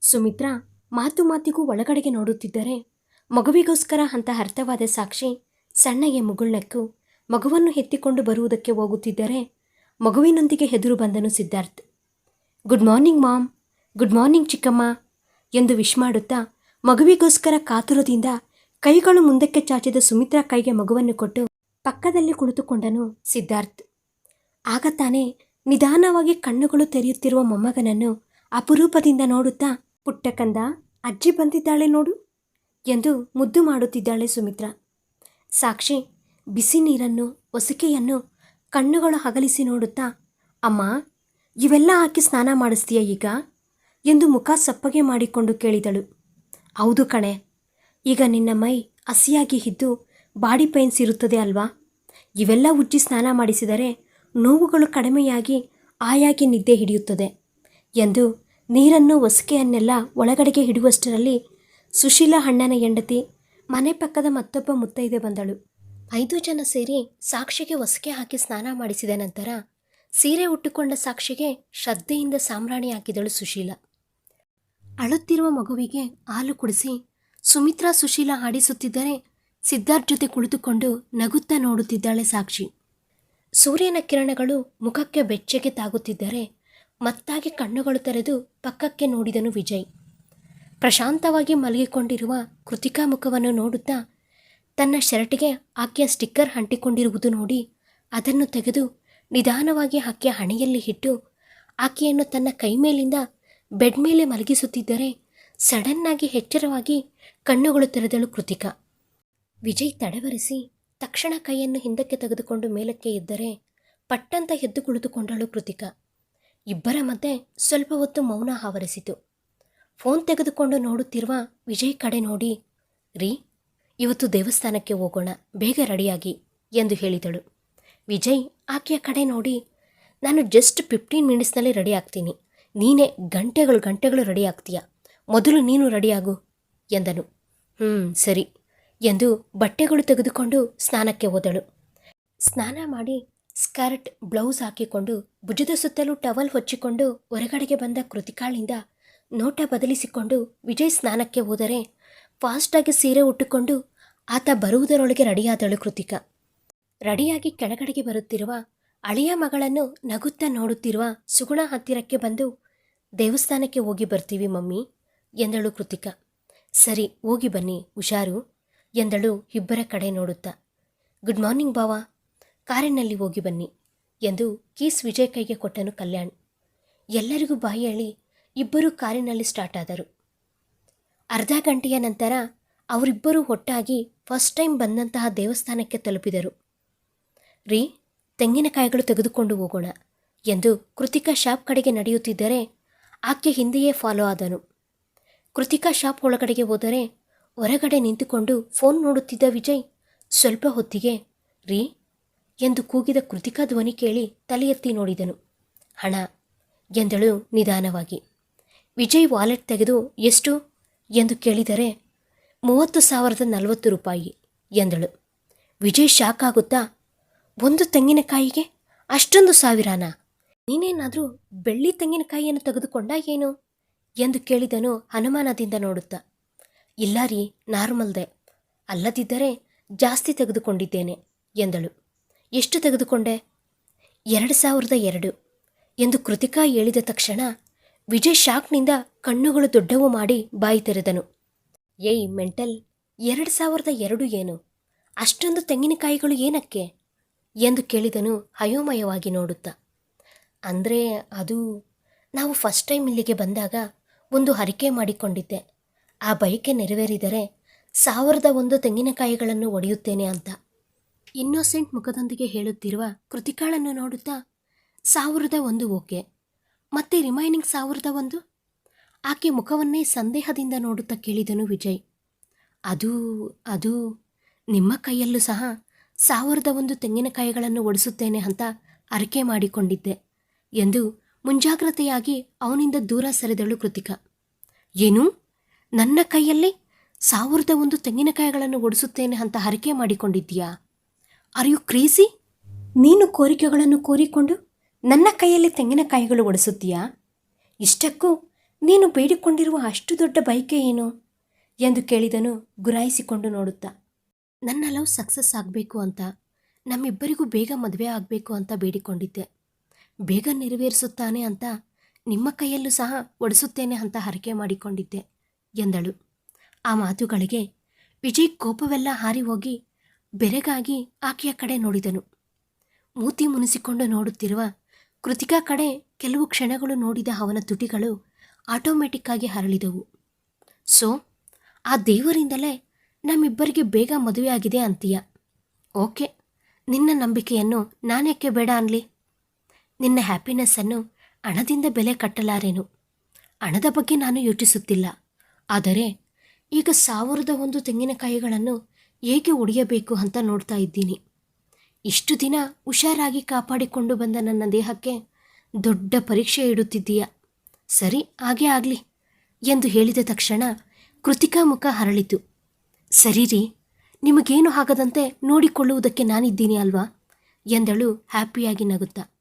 ಸುಮಿತ್ರ ಮಾತು ಮಾತಿಗೂ ಒಳಗಡೆಗೆ ನೋಡುತ್ತಿದ್ದರೆ ಮಗುವಿಗೋಸ್ಕರ ಅಂತ ಅರ್ಥವಾದ ಸಾಕ್ಷಿ ಸಣ್ಣಗೆ ಮುಗುಳ್ನಕ್ಕು ಮಗುವನ್ನು ಎತ್ತಿಕೊಂಡು ಬರುವುದಕ್ಕೆ ಹೋಗುತ್ತಿದ್ದರೆ ಮಗುವಿನೊಂದಿಗೆ ಹೆದರು ಬಂದನು Siddharth. Good morning mom, good morning ಚಿಕ್ಕಮ್ಮ ಎಂದು ವಿಶ್ ಮಾಡುತ್ತಾ ಮಗುವಿಗೋಸ್ಕರ ಕಾತುರದಿಂದ ಕೈಗಳು ಮುಂದಕ್ಕೆ ಚಾಚಿದ ಸುಮಿತ್ರಾ ಕೈಗೆ ಮಗುವನ್ನು ಕೊಟ್ಟು ಪಕ್ಕದಲ್ಲಿ ಕುಳಿತುಕೊಂಡನು ಸಿದ್ಧಾರ್ಥ್. ಆಗ ತಾನೇ ನಿಧಾನವಾಗಿ ಕಣ್ಣುಗಳು ತೆರೆಯುತ್ತಿರುವ ಮೊಮ್ಮಗನನ್ನು ಅಪರೂಪದಿಂದ ನೋಡುತ್ತಾ ಪುಟ್ಟಕಂದ ಅಜ್ಜಿ ಬಂದಿದ್ದಾಳೆ ನೋಡು ಎಂದು ಮುದ್ದು ಮಾಡುತ್ತಿದ್ದಾಳೆ ಸುಮಿತ್ರ. ಸಾಕ್ಷಿ, ಬಿಸಿ ನೀರನ್ನು ಒಸಿಕೆಯನ್ನು ಕಣ್ಣುಗಳು ಹಗಲಿಸಿ ನೋಡುತ್ತಾ, ಅಮ್ಮ, ಇವೆಲ್ಲ ಹಾಕಿ ಸ್ನಾನ ಮಾಡಿಸ್ತೀಯ ಈಗ ಎಂದು ಮುಖ ಸಪ್ಪಗೆ ಮಾಡಿಕೊಂಡು ಕೇಳಿದಳು. ಹೌದು ಕಣೆ. ಈಗ ನಿನ್ನ ಮೈ ಹಸಿಯಾಗಿ ಇದ್ದು ಬಾಡಿ ಪೈನ್ಸ್ ಇರುತ್ತದೆ ಅಲ್ವಾ? ಇವೆಲ್ಲ ಉಜ್ಜಿ ಸ್ನಾನ ಮಾಡಿಸಿದರೆ ನೋವುಗಳು ಕಡಿಮೆಯಾಗಿ ಆಯಾಗಿ ನಿದ್ದೆ ಹಿಡಿಯುತ್ತದೆ ಎಂದು ನೀರನ್ನು ಒಸಕೆಯನ್ನೆಲ್ಲ ಒಳಗಡೆಗೆ ಹಿಡುವಷ್ಟರಲ್ಲಿ ಸುಶೀಲಾ ಅಣ್ಣನ ಹೆಂಡತಿ ಮನೆ ಪಕ್ಕದ ಮತ್ತೊಬ್ಬ ಮುತ್ತೈದೆ ಬಂದಳು. ಐದು ಜನ ಸೇರಿ ಸಾಕ್ಷಿಗೆ ಒಸಕೆ ಹಾಕಿ ಸ್ನಾನ ಮಾಡಿಸಿದ ನಂತರ ಸೀರೆ ಉಟ್ಟುಕೊಂಡ ಸಾಕ್ಷಿಗೆ ಶ್ರದ್ಧೆಯಿಂದ ಸಾಮ್ರಾಣಿ ಹಾಕಿದಳು ಸುಶೀಲಾ. ಅಳುತ್ತಿರುವ ಮಗುವಿಗೆ ಹಾಲು ಕುಡಿಸಿ ಸುಮಿತ್ರಾ ಸುಶೀಲಾ ಹಾಡಿಸುತ್ತಿದ್ದರೆ ಸಿದ್ಧಾರ್ಥ್ ಜೊತೆ ಕುಳಿತುಕೊಂಡು ನಗುತ್ತಾ ನೋಡುತ್ತಿದ್ದಾಳೆ ಸಾಕ್ಷಿ. ಸೂರ್ಯನ ಕಿರಣಗಳು ಮುಖಕ್ಕೆ ಬೆಚ್ಚಗೆ ತಾಗುತ್ತಿದ್ದರೆ ಮತ್ತಾಗಿ ಕಣ್ಣುಗಳು ತೆರೆದು ಪಕ್ಕಕ್ಕೆ ನೋಡಿದನು ವಿಜಯ್. ಪ್ರಶಾಂತವಾಗಿ ಮಲಗಿಕೊಂಡಿರುವ ಕೃತಿಕಾ ಮುಖವನ್ನು ನೋಡುತ್ತಾ ತನ್ನ ಶರ್ಟ್ಗೆ ಆಕೆಯ ಸ್ಟಿಕ್ಕರ್ ಅಂಟಿಕೊಂಡಿರುವುದು ನೋಡಿ ಅದನ್ನು ತೆಗೆದು ನಿಧಾನವಾಗಿ ಆಕೆಯ ಹಣೆಯಲ್ಲಿ ಇಟ್ಟು ಆಕೆಯನ್ನು ತನ್ನ ಕೈ ಮೇಲಿಂದ ಬೆಡ್ ಮೇಲೆ ಮಲಗಿಸುತ್ತಿದ್ದರೆ ಸಡನ್ನಾಗಿ ಎಚ್ಚರವಾಗಿ ಕಣ್ಣುಗಳು ತೆರೆದಳು ಕೃತಿಕಾ. ವಿಜಯ್ ತಡವರಿಸಿ ತಕ್ಷಣ ಕೈಯನ್ನು ಹಿಂದಕ್ಕೆ ತೆಗೆದುಕೊಂಡು ಮೇಲಕ್ಕೆ ಎದ್ದರೆ ಪಟ್ಟಂತ ಎದ್ದು ಕುಳಿತುಕೊಂಡಳು ಕೃತಿಕಾ. ಇಬ್ಬರ ಮಧ್ಯೆ ಸ್ವಲ್ಪ ಹೊತ್ತು ಮೌನ ಆವರಿಸಿತು. ಫೋನ್ ತೆಗೆದುಕೊಂಡು ನೋಡುತ್ತಿರುವ ವಿಜಯ್ ಕಡೆ ನೋಡಿ, ರೀ, ಇವತ್ತು ದೇವಸ್ಥಾನಕ್ಕೆ ಹೋಗೋಣ, ಬೇಗ ರೆಡಿಯಾಗಿ ಎಂದು ಹೇಳಿದಳು. ವಿಜಯ್ ಆಕೆಯ ಕಡೆ ನೋಡಿ, ನಾನು ಜಸ್ಟ್ ಫಿಫ್ಟೀನ್ ಮಿನಿಟ್ಸ್ನಲ್ಲಿ ರೆಡಿ ಆಗ್ತೀನಿ. ನೀನೇ ಗಂಟೆಗಳು ಗಂಟೆಗಳು ರೆಡಿ ಆಗ್ತೀಯ? ಮೊದಲು ನೀನು ರೆಡಿಯಾಗು ಎಂದನು. ಹ್ಞೂ ಸರಿ, ಎಂದು ಬಟ್ಟೆಗಳು ತೆಗೆದುಕೊಂಡು ಸ್ನಾನಕ್ಕೆ ಹೋದಳು. ಸ್ನಾನ ಮಾಡಿ ಸ್ಕರ್ಟ್, ಬ್ಲೌಸ್ ಹಾಕಿಕೊಂಡು ಭುಜದ ಸುತ್ತಲೂ ಟವಲ್ ಹೊಚ್ಚಿಕೊಂಡು ಹೊರಗಡೆಗೆ ಬಂದ ಕೃತಿಕಾಳಿಂದ ನೋಟ ಬದಲಿಸಿಕೊಂಡು ವಿಜಯ್ ಸ್ನಾನಕ್ಕೆ ಹೋದರೆ ಫಾಸ್ಟಾಗಿ ಸೀರೆ ಉಟ್ಟುಕೊಂಡು ಆತ ಬರುವುದರೊಳಗೆ ರೆಡಿಯಾದಳು ಕೃತಿಕಾ. ರೆಡಿಯಾಗಿ ಕೆಳಗಡೆಗೆ ಬರುತ್ತಿರುವ ಅಳಿಯ ಮಗಳನ್ನು ನಗುತ್ತಾ ನೋಡುತ್ತಿರುವ ಸುಗುಣ ಹತ್ತಿರಕ್ಕೆ ಬಂದು, ದೇವಸ್ಥಾನಕ್ಕೆ ಹೋಗಿ ಬರ್ತೀವಿ ಮಮ್ಮಿ, ಎಂದಳು ಕೃತಿಕಾ. ಸರಿ, ಹೋಗಿ ಬನ್ನಿ, ಹುಷಾರು, ಎಂದಳು ಇಬ್ಬರ ಕಡೆ ನೋಡುತ್ತಾ. ಗುಡ್ ಮಾರ್ನಿಂಗ್ ಬಾವ, ಕಾರಿನಲ್ಲಿ ಹೋಗಿ ಬನ್ನಿ, ಎಂದು ಕೀಸ್ ವಿಜಯ್ ಕೈಗೆ ಕೊಟ್ಟನು ಕಲ್ಯಾಣ್. ಎಲ್ಲರಿಗೂ ಬಾಯಿ ಹೇಳಿ ಇಬ್ಬರೂ ಕಾರಿನಲ್ಲಿ ಸ್ಟಾರ್ಟ್ ಆದರು. ಅರ್ಧ ಗಂಟೆಯ ನಂತರ ಅವರಿಬ್ಬರೂ ಒಟ್ಟಾಗಿ ಫಸ್ಟ್ ಟೈಮ್ ಬಂದಂತಹ ದೇವಸ್ಥಾನಕ್ಕೆ ತಲುಪಿದರು. ರೀ ತೆಂಗಿನಕಾಯಿಗಳು ತೆಗೆದುಕೊಂಡು ಹೋಗೋಣ ಎಂದು ಕೃತಿಕಾ ಶಾಪ್ ಕಡೆಗೆ ನಡೆಯುತ್ತಿದ್ದರೆ ಆಕೆ ಹಿಂದೆಯೇ ಫಾಲೋ ಆದನು. ಕೃತಿಕಾ ಶಾಪ್ ಒಳಗಡೆಗೆ ಹೋದರೆ ಹೊರಗಡೆ ನಿಂತುಕೊಂಡು ಫೋನ್ ನೋಡುತ್ತಿದ್ದ ವಿಜಯ್ ಸ್ವಲ್ಪ ಹೊತ್ತಿಗೆ, ರೀ ಎಂದು ಕೂಗಿದ ಕೃತಿಕಾ ಧ್ವನಿ ಕೇಳಿ ತಲೆ ಎತ್ತಿ ನೋಡಿದನು. ಹಣ ಎಂದಳು ನಿಧಾನವಾಗಿ. ವಿಜಯ್ ವಾಲೆಟ್ ತೆಗೆದು, ಎಷ್ಟು? ಎಂದು ಕೇಳಿದರೆ, ಮೂವತ್ತು ಸಾವಿರದ ನಲವತ್ತು ರೂಪಾಯಿ, ಎಂದಳು. ವಿಜಯ್ ಶಾಕ್ ಆಗುತ್ತಾ ಒಂದು ತೆಂಗಿನಕಾಯಿಗೆ ಅಷ್ಟೊಂದು ಸಾವಿರಾನ? ನೀನೇನಾದರೂ ಬೆಳ್ಳಿ ತೆಂಗಿನಕಾಯಿಯನ್ನು ತೆಗೆದುಕೊಂಡ ಏನು? ಎಂದು ಕೇಳಿದನು ಅನುಮಾನದಿಂದ ನೋಡುತ್ತಾ. ಇಲ್ಲ ರೀ, ನಾರ್ಮಲ್ದೆ. ಅಲ್ಲದಿದ್ದರೆ ಜಾಸ್ತಿ ತೆಗೆದುಕೊಂಡಿದ್ದೇನೆ, ಎಂದಳು. ಎಷ್ಟು ತೆಗೆದುಕೊಂಡೆ? ಎರಡು ಸಾವಿರದ ಎರಡು, ಎಂದು ಕೃತಿಕಾ ಹೇಳಿದ ತಕ್ಷಣ ವಿಜಯ್ ಶಾಕ್ನಿಂದ ಕಣ್ಣುಗಳು ದೊಡ್ಡವು ಮಾಡಿ ಬಾಯಿ ತೆರೆದನು. ಏಯ್ ಮೆಂಟಲ್, ಎರಡು ಸಾವಿರದ ಎರಡು ಏನು? ಅಷ್ಟೊಂದು ತೆಂಗಿನಕಾಯಿಗಳು ಏನಕ್ಕೆ? ಎಂದು ಕೇಳಿದನು ಅಯೋಮಯವಾಗಿ ನೋಡುತ್ತಾ. ಅಂದರೆ ಅದು, ನಾವು ಫಸ್ಟ್ ಟೈಮ್ ಇಲ್ಲಿಗೆ ಬಂದಾಗ ಒಂದು ಹರಿಕೆ ಮಾಡಿಕೊಂಡಿದ್ದೆ. ಆ ಬಯಕೆ ನೆರವೇರಿದರೆ ಸಾವಿರದ ಒಂದು ತೆಂಗಿನಕಾಯಿಗಳನ್ನು ಒಡೆಯುತ್ತೇನೆ ಅಂತ. ಇನ್ನೋಸೆಂಟ್ ಮುಖದೊಂದಿಗೆ ಹೇಳುತ್ತಿರುವ ಕೃತಿಕಾಳನ್ನು ನೋಡುತ್ತಾ, ಸಾವಿರದ ಒಂದು ಓಕೆ. ಮತ್ತೆ ರಿಮೈನಿಂಗ್ ಸಾವಿರದ ಒಂದು? ಆಕೆ ಮುಖವನ್ನೇ ಸಂದೇಹದಿಂದ ನೋಡುತ್ತಾ ಕೇಳಿದನು ವಿಜಯ್. ಅದು ಅದು ನಿಮ್ಮ ಕೈಯಲ್ಲೂ ಸಹ ಸಾವಿರದ ಒಂದು ತೆಂಗಿನಕಾಯಿಗಳನ್ನು ಒಡಿಸುತ್ತೇನೆ ಅಂತ ಅರಕೆ ಮಾಡಿಕೊಂಡಿದ್ದೆ ಎಂದು ಮುಂಜಾಗ್ರತೆಯಾಗಿ ಅವನಿಂದ ದೂರ ಸರಿದಳು ಕೃತಿಕಾ. ಏನು? ನನ್ನ ಕೈಯಲ್ಲಿ ಸಾವಿರದ ಒಂದು ತೆಂಗಿನಕಾಯಿಗಳನ್ನು ಒಡಿಸುತ್ತೇನೆ ಅಂತ ಹರಕೆ ಮಾಡಿಕೊಂಡಿದ್ದೀಯಾ? ಆರ್ ಯು ಕ್ರೇಜಿ ನೀನು ಕೋರಿಕೆಗಳನ್ನು ಕೋರಿಕೊಂಡು ನನ್ನ ಕೈಯಲ್ಲಿ ತೆಂಗಿನಕಾಯಿಗಳು ಒಡಿಸುತ್ತೀಯಾ? ಇಷ್ಟಕ್ಕೂ ನೀನು ಬೇಡಿಕೊಂಡಿರುವ ಅಷ್ಟು ದೊಡ್ಡ ಬೈಕೆ ಏನು? ಎಂದು ಕೇಳಿದನು ಗುರಾಯಿಸಿಕೊಂಡು ನೋಡುತ್ತಾ. ನನ್ನ ಲವ್ ಸಕ್ಸಸ್ ಆಗಬೇಕು ಅಂತ, ನಮ್ಮಿಬ್ಬರಿಗೂ ಬೇಗ ಮದುವೆ ಆಗಬೇಕು ಅಂತ ಬೇಡಿಕೊಂಡಿದ್ದೆ. ಬೇಗ ನೆರವೇರಿಸುತ್ತಾನೆ ಅಂತ ನಿಮ್ಮ ಕೈಯಲ್ಲೂ ಸಹ ಒಡಿಸುತ್ತೇನೆ ಅಂತ ಹರಕೆ ಮಾಡಿಕೊಂಡಿದ್ದೆ, ಎಂದಳು. ಆ ಮಾತುಗಳಿಗೆ ವಿಜಯ್ ಕೋಪವೆಲ್ಲ ಹಾರಿ ಹೋಗಿ ಬೆರಗಾಗಿ ಆಕೆಯ ಕಡೆ ನೋಡಿದನು. ಮೂತಿ ಮುನಿಸಿಕೊಂಡು ನೋಡುತ್ತಿರುವ ಕೃತಿಕಾ ಕಡೆ ಕೆಲವು ಕ್ಷಣಗಳು ನೋಡಿದ ಅವನ ತುಟಿಗಳು ಆಟೋಮೆಟಿಕ್ಕಾಗಿ ಹರಳಿದವು. ಸೊ, ಆ ದೇವರಿಂದಲೇ ನಮ್ಮಿಬ್ಬರಿಗೆ ಬೇಗ ಮದುವೆಯಾಗಿದೆ ಅಂತೀಯ. ಓಕೆ, ನಿನ್ನ ನಂಬಿಕೆಯನ್ನು ನಾನೇಕೆ ಬೇಡ ಅನ್ಲಿ? ನಿನ್ನ ಹ್ಯಾಪಿನೆಸ್ಸನ್ನು ಹಣದಿಂದ ಬೆಲೆ ಕಟ್ಟಲಾರೇನು? ಹಣದ ಬಗ್ಗೆ ನಾನು ಯೋಚಿಸುತ್ತಿಲ್ಲ. ಆದರೆ ಈಗ ಸಾವಿರದ ಒಂದು ತೆಂಗಿನಕಾಯಿಗಳನ್ನು ಹೇಗೆ ಒಡೆಯಬೇಕು ಅಂತ ನೋಡ್ತಾ ಇದ್ದೀನಿ. ಇಷ್ಟು ದಿನ ಹುಷಾರಾಗಿ ಕಾಪಾಡಿಕೊಂಡು ಬಂದ ನನ್ನ ದೇಹಕ್ಕೆ ದೊಡ್ಡ ಪರೀಕ್ಷೆ ಇಡುತ್ತಿದ್ದೀಯ. ಸರಿ, ಹಾಗೆ ಆಗಲಿ ಎಂದು ಹೇಳಿದ ತಕ್ಷಣ ಕೃತಿಕಾ ಮುಖ ಹರಳಿತು. ಸರಿ ರೀ, ನಿಮಗೇನು ಆಗದಂತೆ ನೋಡಿಕೊಳ್ಳುವುದಕ್ಕೆ ನಾನಿದ್ದೀನಿ ಅಲ್ವಾ? ಎಂದಳು ಹ್ಯಾಪಿಯಾಗಿ ನಗುತ್ತಾ.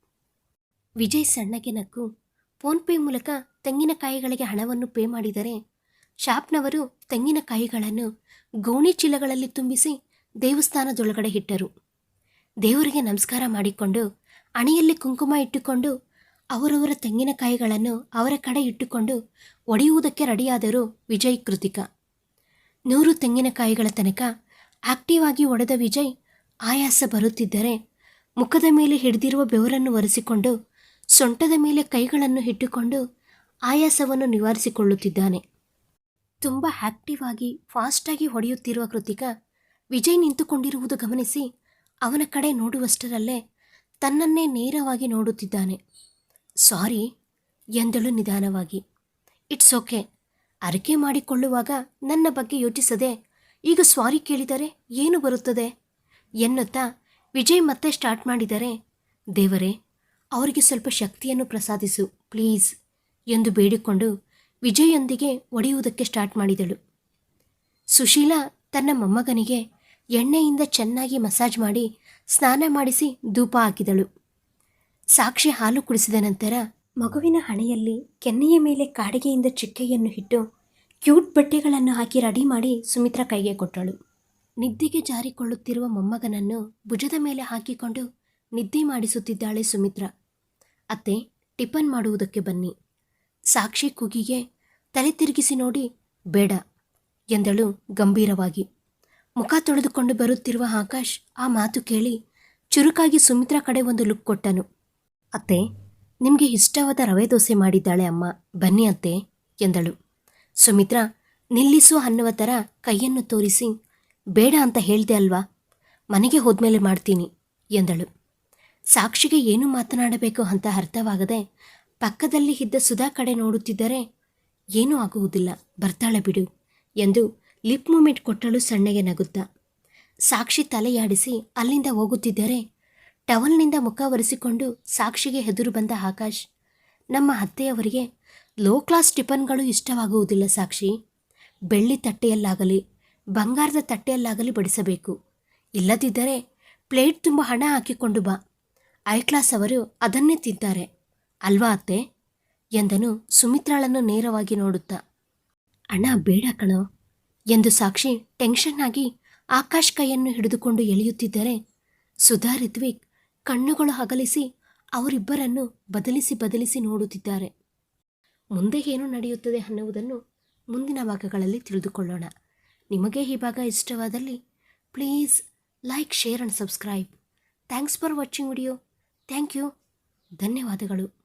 ವಿಜಯ್ ಸಣ್ಣಗೆ ನಕ್ಕು ಫೋನ್ಪೇ ಮೂಲಕ ತೆಂಗಿನಕಾಯಿಗಳಿಗೆ ಹಣವನ್ನು ಪೇ ಮಾಡಿದರೆ ಶಾಪ್ನವರು ತೆಂಗಿನಕಾಯಿಗಳನ್ನು ಗೋಣಿ ಚೀಲಗಳಲ್ಲಿ ತುಂಬಿಸಿ ದೇವಸ್ಥಾನದೊಳಗಡೆ ಇಟ್ಟರು. ದೇವರಿಗೆ ನಮಸ್ಕಾರ ಮಾಡಿಕೊಂಡು ಅಣೆಯಲ್ಲಿ ಕುಂಕುಮ ಇಟ್ಟುಕೊಂಡು ಅವರವರ ತೆಂಗಿನಕಾಯಿಗಳನ್ನು ಅವರ ಕಡೆ ಇಟ್ಟುಕೊಂಡು ಒಡೆಯುವುದಕ್ಕೆ ರೆಡಿಯಾದರು ವಿಜಯ್ ಕೃತಿಕಾ. ನೂರು ತೆಂಗಿನಕಾಯಿಗಳ ತನಕ ಆಕ್ಟಿವ್ ಆಗಿ ಒಡೆದ ವಿಜಯ್ ಆಯಾಸ ಬರುತ್ತಿದ್ದರೆ ಮುಖದ ಮೇಲೆ ಹಿಡಿದಿರುವ ಬೆವರನ್ನು ಒರೆಸಿಕೊಂಡು ಸೊಂಟದ ಮೇಲೆ ಕೈಗಳನ್ನು ಇಟ್ಟುಕೊಂಡು ಆಯಾಸವನ್ನು ನಿವಾರಿಸಿಕೊಳ್ಳುತ್ತಿದ್ದಾನೆ. ತುಂಬ ಆಕ್ಟಿವ್ ಆಗಿ ಫಾಸ್ಟಾಗಿ ಹೊಡೆಯುತ್ತಿರುವ ಕೃತಿಕ ವಿಜಯ್ ನಿಂತುಕೊಂಡಿರುವುದು ಗಮನಿಸಿ ಅವನ ಕಡೆ ನೋಡುವಷ್ಟರಲ್ಲೇ ತನ್ನನ್ನೇ ನೇರವಾಗಿ ನೋಡುತ್ತಿದ್ದಾನೆ. ಸಾರಿ, ಎಂದಳು ನಿಧಾನವಾಗಿ. It's okay. ಅರಿಕೆ ಮಾಡಿಕೊಳ್ಳುವಾಗ ನನ್ನ ಬಗ್ಗೆ ಯೋಚಿಸದೆ, ಈಗ ಸ್ವಾರಿ ಕೇಳಿದರೆ ಏನು ಬರುತ್ತದೆ? ಎನ್ನುತ್ತಾ ವಿಜಯ್ ಮತ್ತೆ ಸ್ಟಾರ್ಟ್ ಮಾಡಿದರೆ, ದೇವರೇ, ಅವರಿಗೆ ಸ್ವಲ್ಪ ಶಕ್ತಿಯನ್ನು ಪ್ರಸಾದಿಸು, ಪ್ಲೀಸ್, ಎಂದು ಬೇಡಿಕೊಂಡು ವಿಜಯೊಂದಿಗೆ ಒಡೆಯುವುದಕ್ಕೆ ಸ್ಟಾರ್ಟ್ ಮಾಡಿದಳು. ಸುಶೀಲಾ ತನ್ನ ಮೊಮ್ಮಗನಿಗೆ ಎಣ್ಣೆಯಿಂದ ಚೆನ್ನಾಗಿ ಮಸಾಜ್ ಮಾಡಿ ಸ್ನಾನ ಮಾಡಿಸಿ ಧೂಪ ಹಾಕಿದಳು. ಸಾಕ್ಷಿ ಹಾಲು ಕುಡಿಸಿದ ನಂತರ ಮಗುವಿನ ಹಣೆಯಲ್ಲಿ ಕೆನ್ನೆಯ ಮೇಲೆ ಕಾಡಿಗೆಯಿಂದ ಚಿಕ್ಕೆಯನ್ನು ಇಟ್ಟು ಕ್ಯೂಟ್ ಬಟ್ಟೆಗಳನ್ನು ಹಾಕಿ ರೆಡಿ ಮಾಡಿ ಸುಮಿತ್ರಾ ಕೈಗೆ ಕೊಟ್ಟಳು. ನಿದ್ದೆಗೆ ಜಾರಿಕೊಳ್ಳುತ್ತಿರುವ ಮೊಮ್ಮಗನನ್ನು ಭುಜದ ಮೇಲೆ ಹಾಕಿಕೊಂಡು ನಿದ್ದೆ ಮಾಡಿಸುತ್ತಿದ್ದಾಳೆ ಸುಮಿತ್ರಾ. ಅತ್ತೆ, ಟಿಫನ್ ಮಾಡುವುದಕ್ಕೆ ಬನ್ನಿ. ಸಾಕ್ಷಿ ಕೂಗಿಗೆ ತಲೆ ತಿರುಗಿಸಿ ನೋಡಿ, ಬೇಡ ಎಂದಳು ಗಂಭೀರವಾಗಿ. ಮುಖ ತೊಳೆದುಕೊಂಡು ಬರುತ್ತಿರುವ ಆಕಾಶ್ ಆ ಮಾತು ಕೇಳಿ ಚುರುಕಾಗಿ ಸುಮಿತ್ರಾ ಕಡೆ ಒಂದು ಲುಕ್ ಕೊಟ್ಟನು. ಅತ್ತೆ ನಿಮಗೆ ಇಷ್ಟವಾದ ರವೆ ದೋಸೆ ಮಾಡಿದ್ದಾಳೆ ಅಮ್ಮ, ಬನ್ನಿ ಅತ್ತೆ, ಎಂದಳು. ಸುಮಿತ್ರ, ನಿಲ್ಲಿಸು ಅನ್ನುವ ಥರ ಕೈಯನ್ನು ತೋರಿಸಿ, ಬೇಡ ಅಂತ ಹೇಳಿದೆ ಅಲ್ವಾ? ಮನೆಗೆ ಹೋದ್ಮೇಲೆ ಮಾಡ್ತೀನಿ, ಎಂದಳು. ಸಾಕ್ಷಿಗೆ ಏನು ಮಾತನಾಡಬೇಕು ಅಂತ ಅರ್ಥವಾಗದೆ ಪಕ್ಕದಲ್ಲಿ ಇದ್ದ ಸುಧಾ ಕಡೆ ನೋಡುತ್ತಿದ್ದರೆ ಏನೂ ಆಗುವುದಿಲ್ಲ, ಬರ್ತಾಳೆ ಬಿಡು, ಎಂದು ಲಿಪ್ ಮೂಮೆಂಟ್ ಕೊಟ್ಟಳು ಸಣ್ಣಗೆ ನಗುತ್ತಾ. ಸಾಕ್ಷಿ ತಲೆಯಾಡಿಸಿ ಅಲ್ಲಿಂದ ಹೋಗುತ್ತಿದ್ದರೆ ಟವಲ್ನಿಂದ ಮುಖ ಒರೆಸಿಕೊಂಡು ಸಾಕ್ಷಿಗೆ ಹೆದರು ಬಂದ ಆಕಾಶ್, ನಮ್ಮ ಅತ್ತೆಯವರಿಗೆ ಲೋ ಕ್ಲಾಸ್ ಟಿಫನ್ಗಳು ಇಷ್ಟವಾಗುವುದಿಲ್ಲ ಸಾಕ್ಷಿ. ಬೆಳ್ಳಿ ತಟ್ಟೆಯಲ್ಲಾಗಲಿ, ಬಂಗಾರದ ತಟ್ಟೆಯಲ್ಲಾಗಲಿ ಬಡಿಸಬೇಕು. ಇಲ್ಲದಿದ್ದರೆ ಪ್ಲೇಟ್ ತುಂಬ ಹಣ ಹಾಕಿಕೊಂಡು ಬಾ. ಐ ಕ್ಲಾಸ್ ಅವರು ಅದನ್ನೇ ತಿಂತಾರೆ. ಅಲ್ವಾ ಅತ್ತೆ? ಎಂದನು ಸುಮಿತ್ರಾಳನ್ನು ನೇರವಾಗಿ ನೋಡುತ್ತಾ. ಅಣ್ಣ, ಬೇಡ ಕಣೋ ಎಂದು ಸಾಕ್ಷಿ ಟೆನ್ಷನ್ ಆಗಿ ಆಕಾಶ್ ಕೈಯನ್ನು ಹಿಡಿದುಕೊಂಡು ಎಳೆಯುತ್ತಿದ್ದರೆ ಸುಧಾ ರಿತ್ವಿಕ್ ಕಣ್ಣುಗಳು ಅಗಲಿಸಿ ಅವರಿಬ್ಬರನ್ನು ಬದಲಿಸಿ ಬದಲಿಸಿ ನೋಡುತ್ತಿದ್ದಾರೆ. ಮುಂದೆ ಏನು ನಡೆಯುತ್ತದೆ ಅನ್ನುವುದನ್ನು ಮುಂದಿನ ಭಾಗಗಳಲ್ಲಿ ತಿಳಿದುಕೊಳ್ಳೋಣ. ನಿಮಗೆ ಈ ಭಾಗ ಇಷ್ಟವಾದಲ್ಲಿ please like, share and subscribe. Thanks for watching video. Thank you. ಧನ್ಯವಾದಗಳು.